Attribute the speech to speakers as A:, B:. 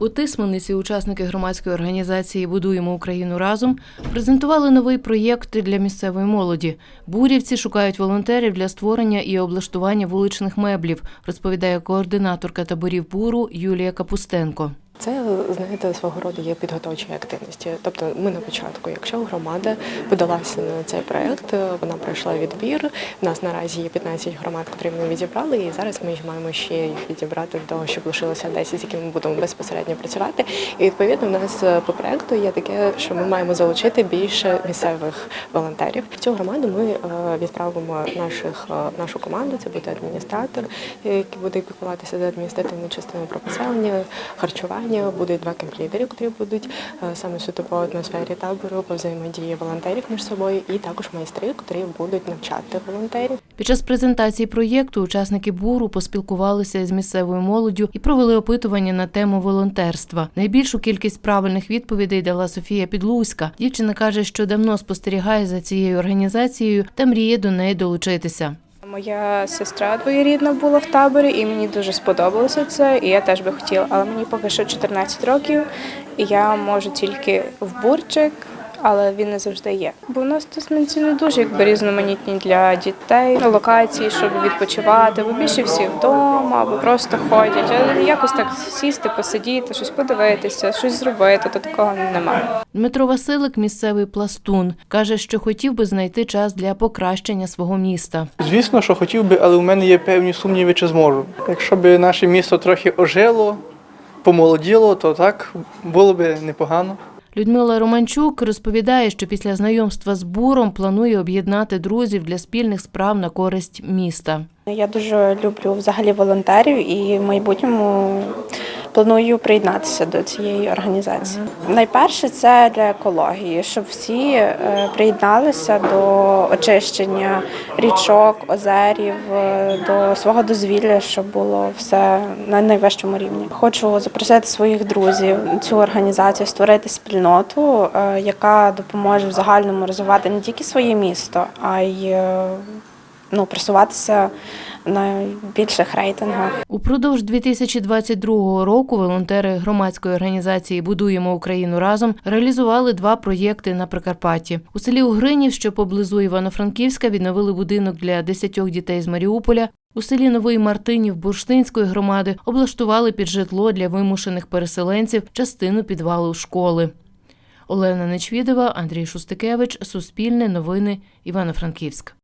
A: У Тисманиці учасники громадської організації Будуємо Україну разом презентували новий проєкт для місцевої молоді. Бурівці шукають волонтерів для створення і облаштування вуличних меблів, розповідає координаторка таборів буру Юлія Капустенко.
B: Це знаєте свого роду є підготовчі активності. Тобто, ми на початку, якщо громада подалася на цей проект, вона пройшла відбір. У нас наразі є 15 громад, котрі ми відібрали, і зараз ми маємо ще їх відібрати до того, щоб лишилося 10, з якими ми будемо безпосередньо працювати. І відповідно, у нас е, по проекту є таке, що ми маємо залучити більше місцевих волонтерів. В цю громаду ми е, відправимо наших е, нашу команду. Це буде адміністратор, який буде піклуватися за адміністративну частину про поселення, харчування. Будуть два кемп-лідери, які будуть е, саме суто по атмосфері табору, по взаємодії волонтерів між собою, і також майстри, які будуть навчати волонтерів.
A: Під час презентації проєкту учасники буру поспілкувалися з місцевою молоддю і провели опитування на тему волонтерства. Найбільшу кількість правильних відповідей дала Софія Підлуська. Дівчина каже, що давно спостерігає за цією організацією та мріє до неї долучитися.
C: Моя сестра двоєрідна була в таборі, і мені дуже сподобалося це. І я теж би хотіла, але мені поки що 14 років, і я можу тільки в бурчик, але він не завжди є. Бо в нас тисменці не дуже якби різноманітні для дітей, локації, щоб відпочивати, бо більше всі вдома, або просто ходять. Але якось так сісти, посидіти, щось подивитися, щось зробити, то такого немає.
A: Дмитро Василик, місцевий пластун, каже, що хотів би знайти час для покращення свого міста.
D: Звісно, що хотів би, але у мене є певні сумніви, чи зможу. Якщо б наше місто трохи ожило, помолоділо, то так було б непогано.
A: Людмила Романчук розповідає, що після знайомства з буром планує об'єднати друзів для спільних справ на користь міста.
C: Я дуже люблю взагалі волонтерів і в майбутньому планую приєднатися до цієї організації. Найперше це для екології, щоб всі е, приєдналися до очищення річок, озерів, е, до свого дозвілля, щоб було все на найвищому рівні. Хочу запросити своїх друзів цю організацію, створити спільноту, е, яка допоможе в загальному розвивати не тільки своє місто, а й ну, просуватися на більших рейтингах.
A: Упродовж 2022 року волонтери громадської організації Будуємо Україну разом реалізували два проєкти на Прикарпатті. У селі Угринів, що поблизу Івано-Франківська, відновили будинок для 10 дітей з Маріуполя. У селі Новий Мартинів Бурштинської громади облаштували під житло для вимушених переселенців частину підвалу школи. Олена Нечвідова, Андрій Шустикевич, Суспільне новини, Івано-Франківськ.